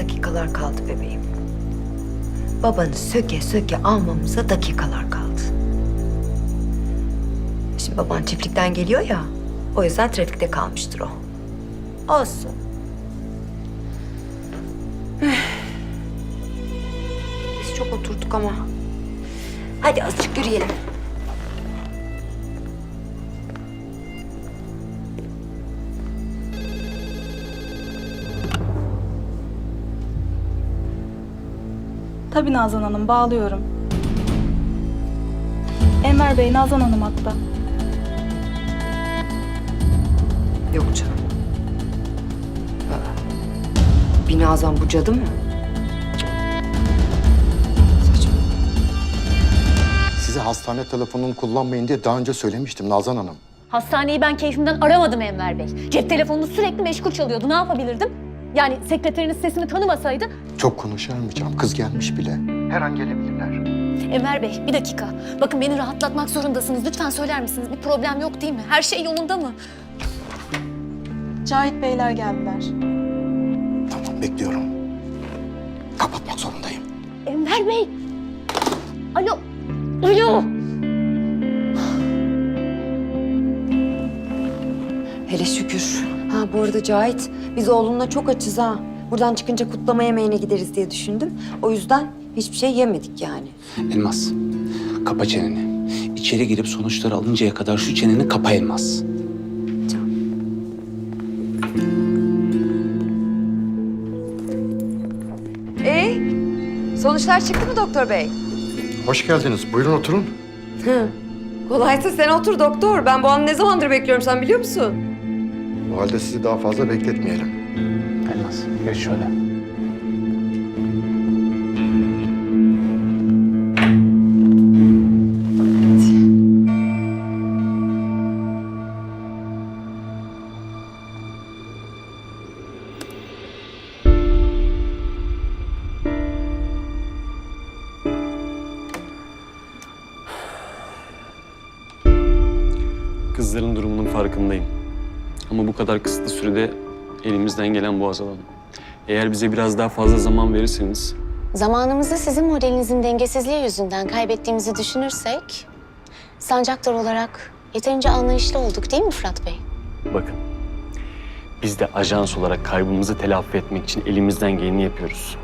dakikalar kaldı bebeğim. Babanı söke söke almamıza dakikalar kaldı. Şimdi baban çiftlikten geliyor ya, o yüzden trafikte kalmıştır o. Olsun. Biz çok oturduk ama. Hadi azıcık yürüyelim. Tabii Nazan Hanım, bağlıyorum. Enver Bey, Nazan Hanım hatta. Yok canım. Aa, Binazan bu cadı mı? Saçma. Size hastane telefonunu kullanmayın diye daha önce söylemiştim Nazan Hanım. Hastaneyi ben keyfimden aramadım Enver Bey. Cep telefonunu sürekli meşgul çalıyordu. Ne yapabilirdim? Yani sekreteriniz sesimi tanımasaydı... Çok konuşamayacağım. Kız gelmiş bile. Her an gelebilirler. Enver Bey bir dakika. Bakın beni rahatlatmak zorundasınız. Lütfen söyler misiniz? Bir problem yok değil mi? Her şey yolunda mı? Cahit Beyler geldiler. Tamam bekliyorum. Kapatmak zorundayım. Enver Bey! Alo! Alo! Hele şükür. Ha bu arada Cahit, biz oğlunla çok açız ha. Buradan çıkınca kutlama yemeğine gideriz diye düşündüm. O yüzden hiçbir şey yemedik yani. Elmas, kapa çeneni. İçeri girip sonuçları alıncaya kadar şu çeneni kapa Elmas. E sonuçlar çıktı mı doktor bey? Hoş geldiniz. Buyurun oturun. Kolaysa sen otur doktor. Ben bu anı ne zamandır bekliyorum sen biliyor musun? O halde sizi daha fazla bekletmeyelim. Elmas, geç şöyle. Kızların durumunun farkındayım. Ama bu kadar kısıtlı sürede elimizden gelen boğaz alalım. Eğer bize biraz daha fazla zaman verirseniz Zamanımızı sizin modelinizin dengesizliği yüzünden kaybettiğimizi düşünürsek... ...sancaktar olarak yeterince anlayışlı olduk değil mi Fırat Bey? bakın. Biz de ajans olarak kaybımızı telafi etmek için elimizden geleni yapıyoruz.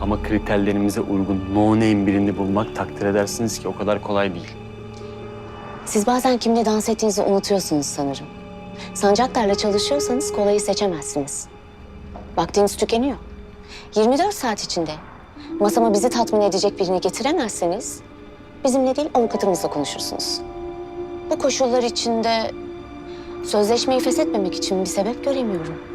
Ama kriterlerimize uygun no name birini bulmak takdir edersiniz ki o kadar kolay değil. Siz bazen kimle dans ettiğinizi unutuyorsunuz sanırım. Sancaktar'la çalışıyorsanız kolayı seçemezsiniz. Vaktiniz tükeniyor. 24 saat içinde masama bizi tatmin edecek birini getiremezseniz... ...bizimle değil avukatımızla konuşursunuz. Bu koşullar içinde sözleşmeyi feshetmemek için bir sebep göremiyorum.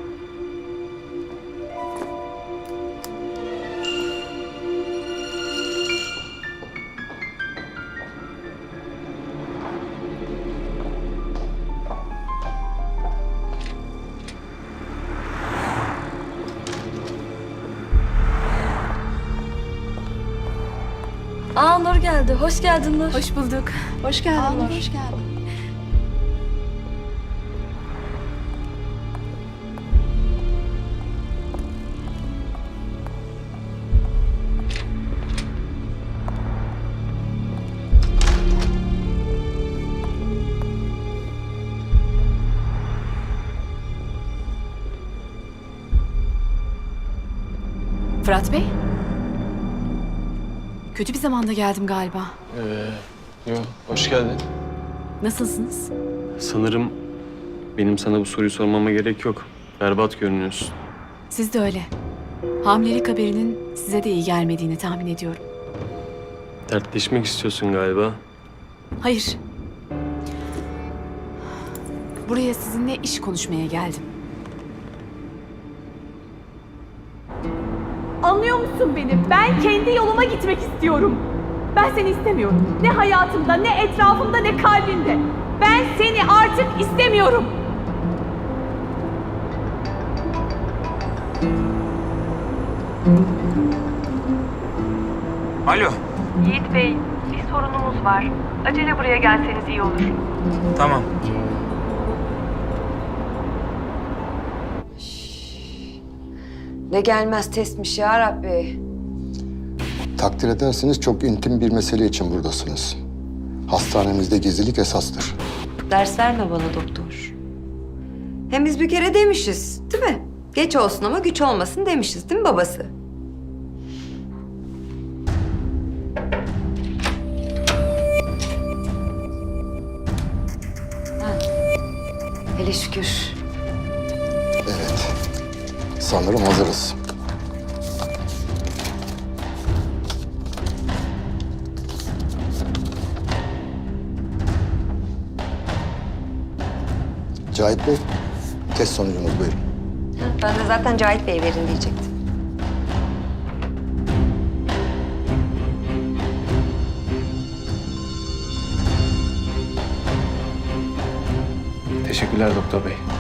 Geldi. Hoş geldin Nur. Hoş bulduk. Hoş geldin Nur. Hoş geldin. Fırat Bey? Kötü bir zamanda geldim galiba. Ee, yok, hoş geldin. Nasılsınız? Sanırım benim sana bu soruyu sormama gerek yok. Berbat görünüyorsun. Siz de öyle. Hamilelik haberinin size de iyi gelmediğini tahmin ediyorum. Dertleşmek istiyorsun galiba. Hayır. Buraya sizinle iş konuşmaya geldim. Musun beni? Ben kendi yoluma gitmek istiyorum. Ben seni istemiyorum. Ne hayatımda, ne etrafımda, ne kalbimde. Ben seni artık istemiyorum. Alo. Yiğit Bey, bir sorunumuz var. Acele buraya gelseniz iyi olur. Tamam. Ne gelmez testmiş ya Rabbi. Takdir ederseniz çok intim bir mesele için buradasınız. Hastanemizde gizlilik esastır. Ders verme bana doktor. Hem biz bir kere demişiz değil mi? Geç olsun ama güç olmasın demişiz değil mi babası? Ha. Hele şükür. Evet. Sanırım hazırız. Cahit Bey, test sonucunuz buyurun. Ben de zaten Cahit Bey verin diyecektim. Teşekkürler doktor bey.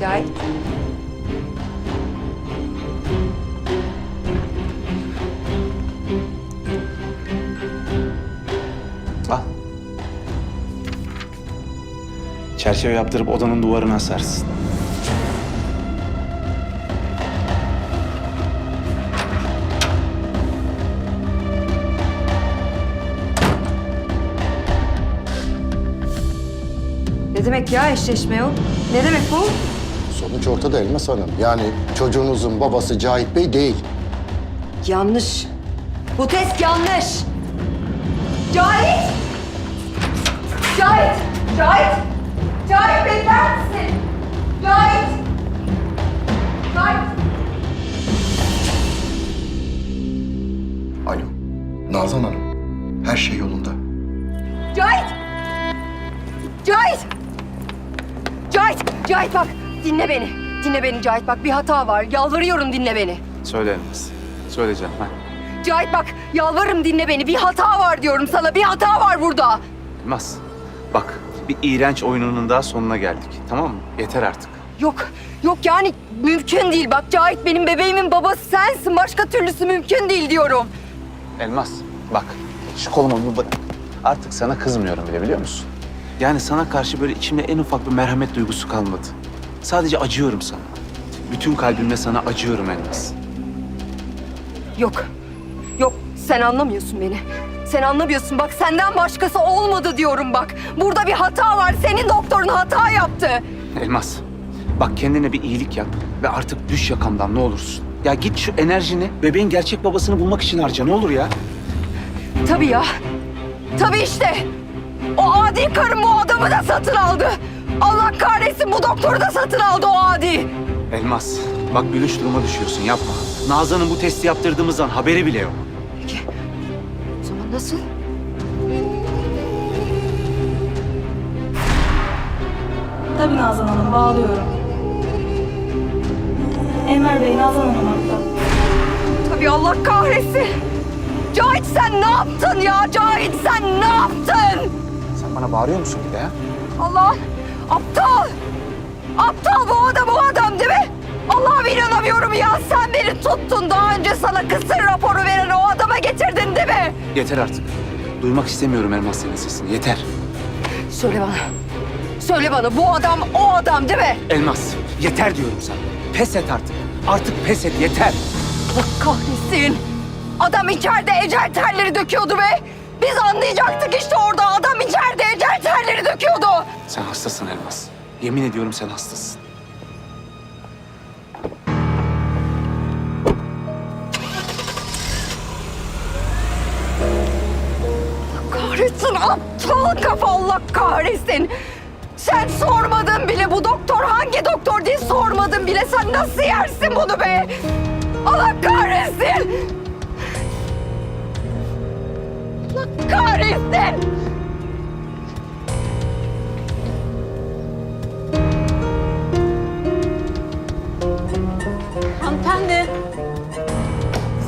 Cahit. Al. Çerçeve yaptırıp odanın duvarına asarsın. Ne demek ya eşleşme yok? Ne demek bu? Sonuç ortada Elmas Hanım. Yani çocuğunuzun babası Cahit Bey değil. Yanlış. Bu test yanlış. Cahit! Cahit! Cahit! Cahit bekler misin? Cahit! Cahit! Alo, Nazan Hanım. Her şey yolunda. Cahit! Cahit! Cahit! Cahit bak dinle beni. Dinle beni Cahit bak bir hata var. Yalvarıyorum dinle beni. Söyle Elmas. Söyle canım. Ha. Cahit bak yalvarırım dinle beni. Bir hata var diyorum sana. Bir hata var burada. Elmas. Bak bir iğrenç oyununun daha sonuna geldik. Tamam mı? Yeter artık. Yok, yok yani mümkün değil. Bak Cahit benim bebeğimin babası sensin. Başka türlüsü mümkün değil diyorum. Elmas bak şu kolumu bir bırak. Artık sana kızmıyorum bile biliyor musun? Yani sana karşı böyle içimde en ufak bir merhamet duygusu kalmadı. Sadece acıyorum sana. Bütün kalbimle sana acıyorum Elmas. Yok, yok sen anlamıyorsun beni. Sen anlamıyorsun. Bak senden başkası olmadı diyorum bak. Burada bir hata var. Senin doktorun hata yaptı. Elmas bak kendine bir iyilik yap ve artık düş yakamdan ne olursun. Ya git şu enerjini bebeğin gerçek babasını bulmak için harca ne olur ya. Tabii ya. Tabii işte. O adi karın bu adamı da satın aldı. Allah kahretsin bu doktoru da satın aldı o adi. Elmas bak gülüş duruma düşüyorsun yapma. Nazan'ın bu testi yaptırdığımızdan haberi bile yok. Peki. O zaman nasıl? Tabii Nazan Hanım, bağlıyorum. Enver Bey, Nazan Hanım hatta. Tabii Allah kahretsin. Cahit sen ne yaptın ya? Cahit sen ne yaptın? Sen bana bağırıyor musun bir de? Allah! Aptal! Aptal bu adam o adam değil mi? Allah'ım inanamıyorum ya. Sen beni tuttun. Daha önce sana kısır raporu veren o adama getirdin değil mi? Yeter artık. Duymak istemiyorum Elmas senin sesini yeter. Söyle bana. Söyle bana bu adam o adam değil mi? Elmas yeter diyorum sana. Pes et artık. Artık pes et yeter. Allah kahretsin. Adam içeride ecel terleri döküyordu be. Biz anlayacaktık işte orada. Sen hastasın Elmas. Yemin ediyorum sen hastasın. Kahretsin aptal kafa Allah kahretsin. Sen sormadın bile bu doktor hangi doktor diye sormadın bile. Sen nasıl yersin bunu be? Allah kahretsin. Allah kahretsin. Hanımefendi.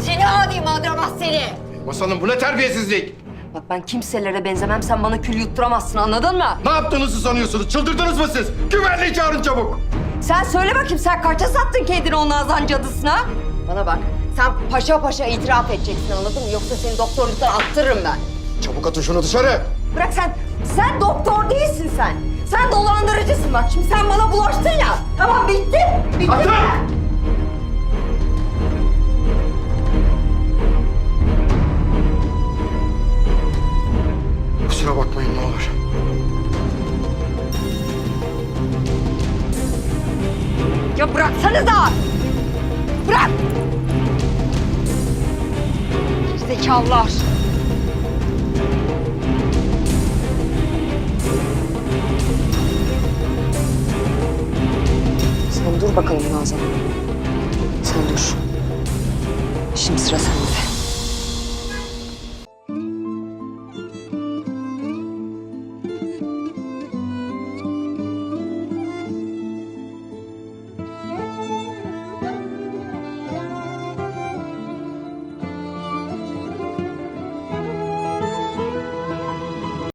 Seni adi madramaz seni. Elmas Hanım bu ne terbiyesizlik? Bak ben kimselere benzemem. Sen bana kül yutturamazsın anladın mı? Ne yaptığınızı sanıyorsunuz? Çıldırdınız mı siz? Güvenliği çağırın çabuk. Sen söyle bakayım sen kaça sattın kendini o Nazan cadısına? Bana bak sen paşa paşa itiraf edeceksin anladın mı? Yoksa seni doktorluktan attırırım ben. Çabuk atın şunu dışarı. Bırak sen, sen doktor değilsin sen. Sen dolandırıcısın bak şimdi sen bana bulaştın ya. Tamam bitti. Bitti mi? Kusura bakmayın ne olur. Ya bıraksanıza! Bırak! Zekalılar. Sen dur bakalım Nazan. Sen dur. Şimdi sıra sende.